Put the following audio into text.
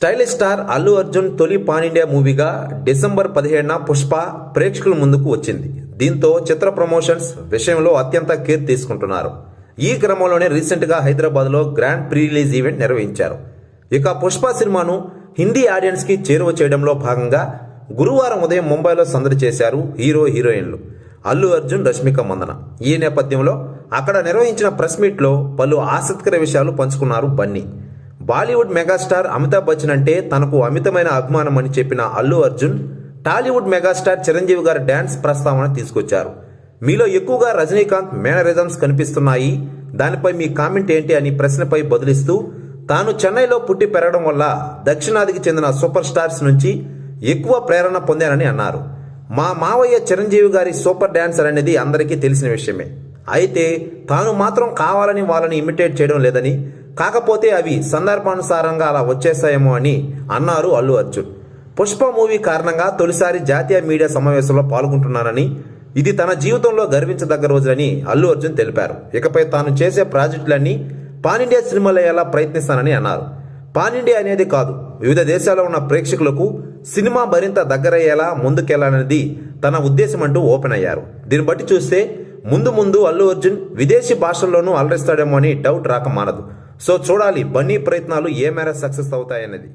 Stylish star Allu Arjun తొలి pan India మూవీగా December పదిహేడున పుష్ప ప్రేక్షకుల ముందుకు వచ్చింది. దీంతో చిత్ర ప్రమోషన్స్ విషయంలో అత్యంత కేర్ తీసుకుంటున్నారు. ఈ క్రమంలోనే రీసెంట్గా హైదరాబాద్లో గ్రాండ్ ప్రీ రిలీజ్ ఈవెంట్ నిర్వహించారు. ఇక పుష్ప సినిమాను హిందీ ఆడియన్స్కి చేరువ చేయడంలో భాగంగా గురువారం ఉదయం ముంబైలో సందడి చేశారు హీరో హీరోయిన్లు అల్లు అర్జున్ రష్మిక మందన. ఈ నేపథ్యంలో అక్కడ నిర్వహించిన ప్రెస్ మీట్లో పలు ఆసక్తికర విషయాలు పంచుకున్నారు బన్నీ. బాలీవుడ్ మెగాస్టార్ అమితాబ్ బచ్చన్ అంటే తనకు అమితమైన అభిమానం అని చెప్పిన అల్లు అర్జున్ టాలీవుడ్ మెగాస్టార్ చిరంజీవి గారి డ్యాన్స్ ప్రస్తావన తీసుకొచ్చారు. మీలో ఎక్కువగా రజనీకాంత్ మేనరిజమ్స్ కనిపిస్తున్నాయి. దానిపై మీ కామెంట్ ఏంటి అని ప్రశ్నపై బదులిస్తూ తాను చెన్నైలో పుట్టి పెరగడం వల్ల దక్షిణాదికి చెందిన సూపర్ స్టార్స్ నుంచి ఎక్కువ ప్రేరణ పొందానని అన్నారు. మా మావయ్య చిరంజీవి గారి సూపర్ డాన్సర్ అనేది అందరికీ తెలిసిన విషయమే. అయితే తాను మాత్రం కావాలని వాళ్ళని ఇమిటేట్ చేయడం లేదని కాకపోతే అవి సందర్భానుసారంగా అలా వచ్చేస్తాయేమో అని అన్నారు అల్లు అర్జున్. పుష్ప మూవీ కారణంగా తొలిసారి జాతీయ మీడియా సమావేశంలో పాల్గొంటున్నానని ఇది తన జీవితంలో గర్వించదగ్గ రోజులని అల్లు అర్జున్ తెలిపారు. ఇకపై తాను చేసే ప్రాజెక్టులన్నీ పానిండియా సినిమాలు అయ్యేలా ప్రయత్నిస్తానని అన్నారు. పానిండియా అనేది కాదు వివిధ దేశాల్లో ఉన్న ప్రేక్షకులకు సినిమా మరింత దగ్గరయ్యేలా ముందుకెళ్ళాలనేది తన ఉద్దేశం అంటూ ఓపెన్ అయ్యారు. దీన్ని బట్టి చూస్తే ముందు ముందు అల్లు అర్జున్ విదేశీ భాషల్లోనూ అలరిస్తాడేమో అని డౌట్ రాక మానదు సో చూడాలి బన్నీ ప్రయత్నాలు ఏ మేర సక్సెస్ అవుతాయనేది.